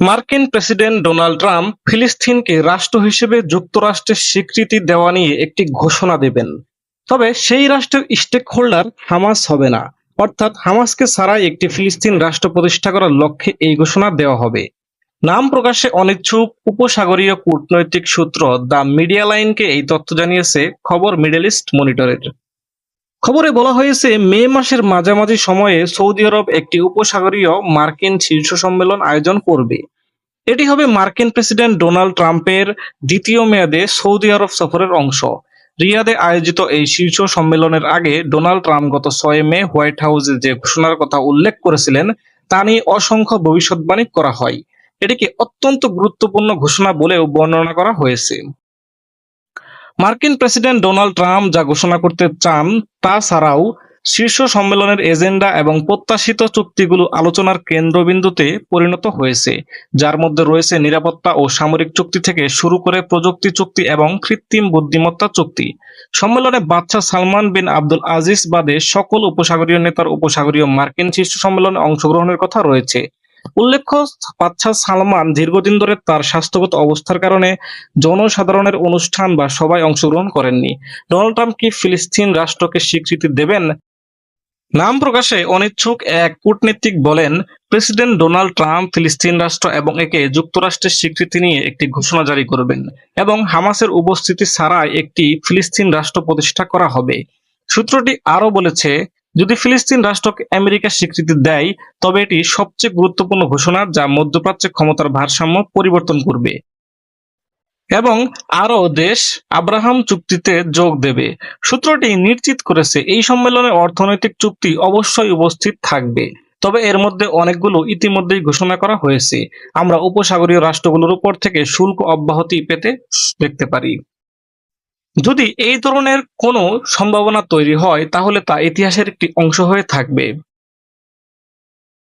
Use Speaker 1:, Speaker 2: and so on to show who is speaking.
Speaker 1: মার্কিন president Donald Trump ফিলিস্তিনকে রাষ্ট্র হিসেবে যুক্তরাষ্ট্রের স্বীকৃতি দেওয়া নিয়ে একটি ঘোষণা দেবেন। তবে সেই রাষ্ট্রের স্টেক হোল্ডার হামাস হবে না। অর্থাৎ হামাসকে ছাড়াই একটি ফিলিস্তিন রাষ্ট্র প্রতিষ্ঠা করার লক্ষ্যে এই ঘোষণা দেওয়া হবে। নাম প্রকাশে অনিচ্ছুক উপসাগরীয় কূটনৈতিক সূত্র দ্য মিডিয়া লাইনকে এই তথ্য জানিয়েছে খবর মিডল ইস্ট মনিটরের। খবরে বলা হয়েছে, মে মাসের মাঝামাঝি সময়ে সৌদি আরব একটি উপসাগরীয় মার্কিন শীর্ষ সম্মেলন আয়োজন করবে। এটি হবে মার্কিন প্রেসিডেন্ট ডোনাল্ড ট্রাম্পের দ্বিতীয় মেয়াদে সৌদি আরব সফরের অংশ। রিয়াদে আয়োজিত এই শীর্ষ সম্মেলনের আগে ডোনাল্ড ট্রাম্প গত ছয় মে হোয়াইট হাউসে যে ঘোষণার কথা উল্লেখ করেছিলেন, তা নিয়ে অসংখ্য ভবিষ্যৎবাণী করা হয়। এটিকে অত্যন্ত গুরুত্বপূর্ণ ঘোষণা বলেও বর্ণনা করা হয়েছে। মার্কিন প্রেসিডেন্ট ডোনাল্ড ট্রাম্প যা ঘোষণা করতে চান তা ছাড়াও শীর্ষ সম্মেলনের এজেন্ডা এবং প্রত্যাশিত চুক্তিগুলো আলোচনার কেন্দ্রবিন্দুতে পরিণত হয়েছে, যার মধ্যে রয়েছে নিরাপত্তা ও সামরিক চুক্তি থেকে শুরু করে প্রযুক্তি চুক্তি এবং কৃত্রিম বুদ্ধিমত্তা চুক্তি। সম্মেলনে বাদশাহ সালমান বিন আব্দুল আজিজ বাদে সকল উপসাগরীয় নেতার উপসাগরীয় মার্কিন শীর্ষ সম্মেলনে অংশগ্রহণের কথা রয়েছে। উল্লেখ্য, বাদশাহ সালমান দীর্ঘদিন ধরে তার স্বাস্থ্যগত অবস্থার কারণে জনসাধারণের অনুষ্ঠান বা সবাই অংশগ্রহণ করেননি। ডোনাল্ড ট্রাম্প কি ফিলিস্তিন রাষ্ট্রকে স্বীকৃতি দেবেন? নাম প্রকাশে অনিচ্ছুক এক কূটনীতিক বলেন, প্রেসিডেন্ট ডোনাল্ড ট্রাম্প ফিলিস্তিন রাষ্ট্র এবং একে যুক্তরাষ্ট্রের স্বীকৃতি নিয়ে একটি ঘোষণা জারি করবেন এবং হামাসের উপস্থিতি ছাড়াই একটি ফিলিস্তিন রাষ্ট্র প্রতিষ্ঠা করা হবে। সূত্রটি আরও বলেছে যদি ফিলিস্তিন রাষ্ট্রকে আমেরিকা স্বীকৃতি দেয়, তবে এটি সবচেয়ে গুরুত্বপূর্ণ ঘোষণা যা মধ্যপ্রাচ্যে ক্ষমতার ভারসাম্য পরিবর্তন করবে। এবং আরও দেশ আব্রাহাম চুক্তিতে যোগ দেবে। সূত্রটি নিশ্চিত করেছে, এই সম্মেলনে অর্থনৈতিক চুক্তি অবশ্যই উপস্থিত থাকবে। তবে এর মধ্যে অনেকগুলো ইতিমধ্যেই ঘোষণা করা হয়েছে। আমরা উপসাগরীয় রাষ্ট্রগুলোর উপর থেকে শুল্ক অব্যাহতি পেতে দেখতে পারি। যদি এই ধরনের কোনো সম্ভাবনা তৈরি হয় তাহলে তা ইতিহাসের একটি অংশ হয়ে থাকবে।